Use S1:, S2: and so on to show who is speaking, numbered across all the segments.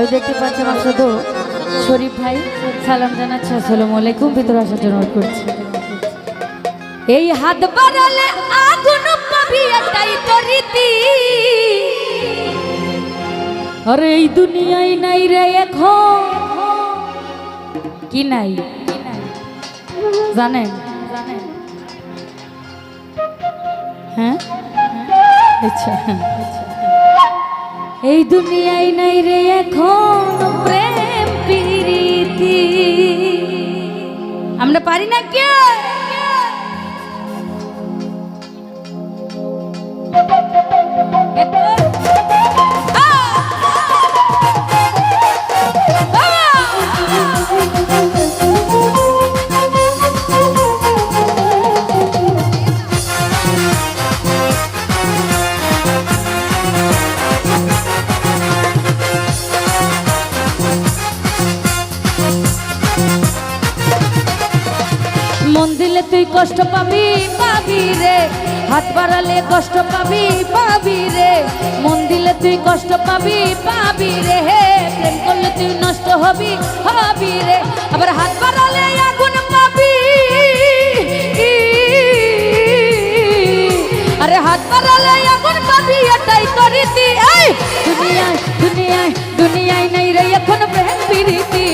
S1: আমি দেখতে পাচ্ছি আমার শুধু শরীফ ভাই, সালাম জানাচ্ছি, আসসালামু আলাইকুম। ভিতরে আসার জন্য করছি। এই হাত বাড়ালে আগুন পাবি এটাই তো রীতি। আরে এই দুনিয়ায় নাই রে এখন। কি নাই? জানেন? হ্যাঁ? আচ্ছা এই দুনিয়ায় নাই রে এখন প্রেম প্রীতি। আমরা পারি না কে? কষ্ট পাবি পাবি রে। হাত বাড়ালে কষ্ট পাবি পাবি রে। মন দিলে তুই কষ্ট পাবি পাবি রে। হে, প্রেম করলে তুই নষ্ট হবি হবি রে। আবার হাত বাড়ালে আগুন পাবি। আরে হাত বাড়ালে আগুন পাবি, এটাই তো রীতি। এই, দুনিয়ায় দুনিয়ায় দুনিয়ায় নাই রে এখন প্রেম প্রীতি।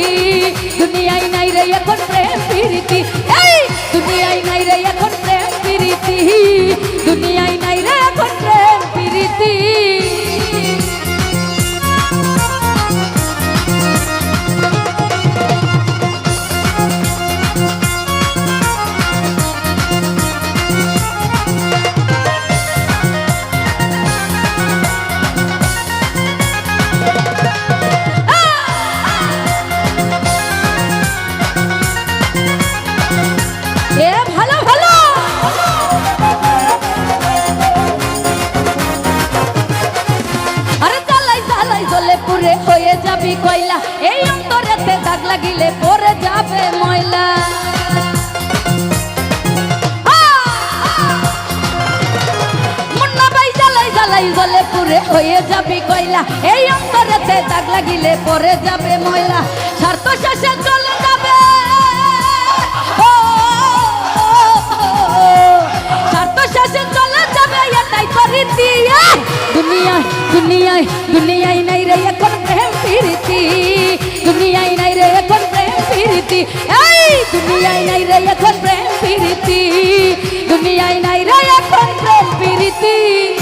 S1: দুনিয়ায় নাই রে এখন প্রেম প্রীতি। এই নাই রে এখন প্রেম প্রীতি। পুরে হয়ে যাবি কয়লা। এই অন্তরেতে দাগ লাগিলে পরে যাবে ময়লা। জলে পুরে হয়ে যাবি কয়লা। এই অন্তরেতে দাগ লাগিলে পরে যাবে ময়লা। স্বার্থ শেষে চলে যাবে। স্বার্থ শেষে চলে যাবে, এটাই তো রীতি। এই দুনিয়ায় দুনিয়ায় দুনিয়ায় নাই রে এখন প্রেম প্রীতি দুনিয়ায় নাই রে এখন প্রেম প্রীতি এই দুনিয়ায় নাই রে এখন প্রেম প্রীতি দুনিয়ায় নাই রে এখন প্রেম প্রীতি এ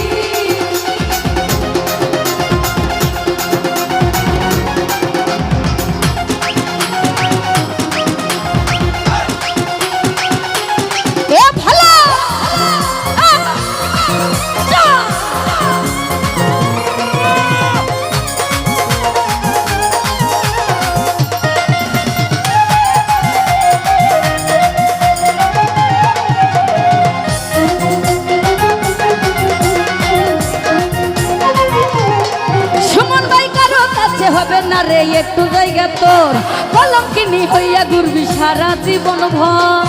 S1: তোর কলম কিনি হইয়া ঘুরবি সারা জীবন ভর।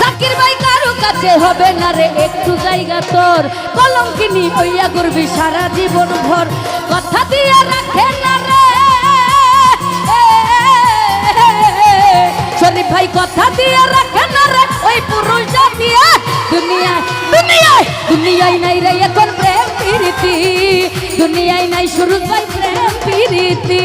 S1: জাকির ভাই কারও কাছে হবে না রে, একটু জায়গা তোর। কলম কিনি হইয়া ঘুরবি সারা জীবন ভর। কথা দিয়ে রাখে না রে। শরীফ ভাই, কথা দিয়ে রাখে না রে, ওই পুরুষ দিয়ে দুনিয়ায়। দুনিয়ায়। দুনিয়ায় নাই রে এখন প্রেম প্রীতি। দুনিয়ায় নাই শুরু প্রেম প্রীতি।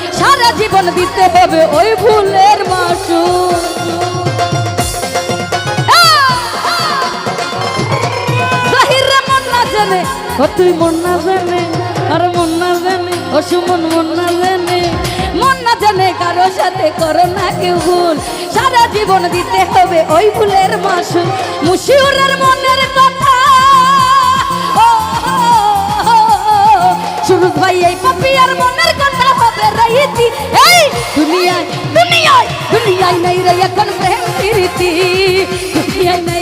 S1: সারা জীবন দিতে হবে ওই ভুলের মাসু জানে তুই মন না জানে, আর মন না জানে, ও সুমন মন না জানে। মন না জানে কারও সাথে করো না কেউ ভুল। সারা জীবন দিতে হবে ওই ভুলের মাসুল। মুশিউরের মনের কথা। সুরজ ভাই, এই পাপিয়ার মনের রাইতি এই দুনিয়ায় দুনিয়ায় দুনিয়ায় নাই রে এখন প্রেম প্রীতি দুনিয়ায় নাই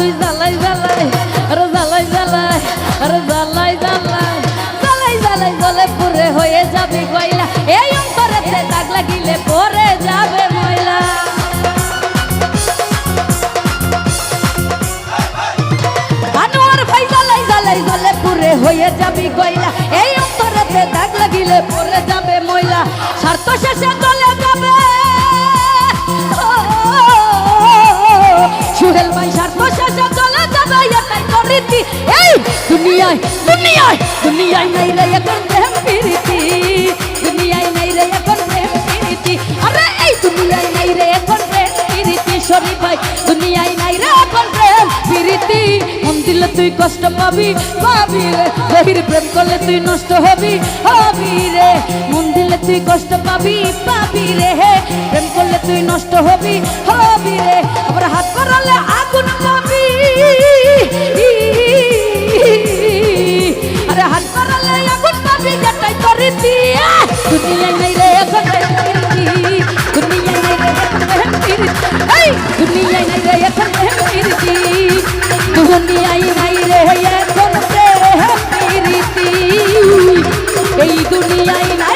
S1: তুই জ্বালাই জ্বালাই আরে জ্বালাই জ্বালাই আরে জ্বালাই জ্বালাই জ্বালাই জ্বালাই জ্বলে পুরে হয়ে যাবে গয়লা এই অন্তরেতে দাগ লাগিলে পরে যাবে ময়লা আনোয়ার ভাই জ্বালাই জ্বালাই জ্বলে পুরে হয়ে যাবি গয়লা এই অন্তরেতে দাগ লাগিলে পরে যাবে ময়লা স্বার্থ শেষে দুনিয়ায় দুনিয়ায় দুনিয়ায় নাই রে এখন প্রেম প্রীতি। দুনিয়ায় নাই রে এখন প্রেম প্রীতি। আরে এই দুনিয়ায় নাই রে এখন প্রেম প্রীতি শরীফ ভাই। দুনিয়ায় নাই রে এখন প্রেম প্রীতি। মন দিলে তুই কষ্ট পাবি পাবি রে। গভীর প্রেম করলে তুই নষ্ট হবি হবি রে। মন দিলে তুই কষ্ট পাবি পাবি রে। প্রেম করলে তুই নষ্ট হবি দুনিয়ায় নাই রে এখন প্রীতি দুনিয়ায় নাই রে এখন প্রীতি এই দুনিয়ায় নাই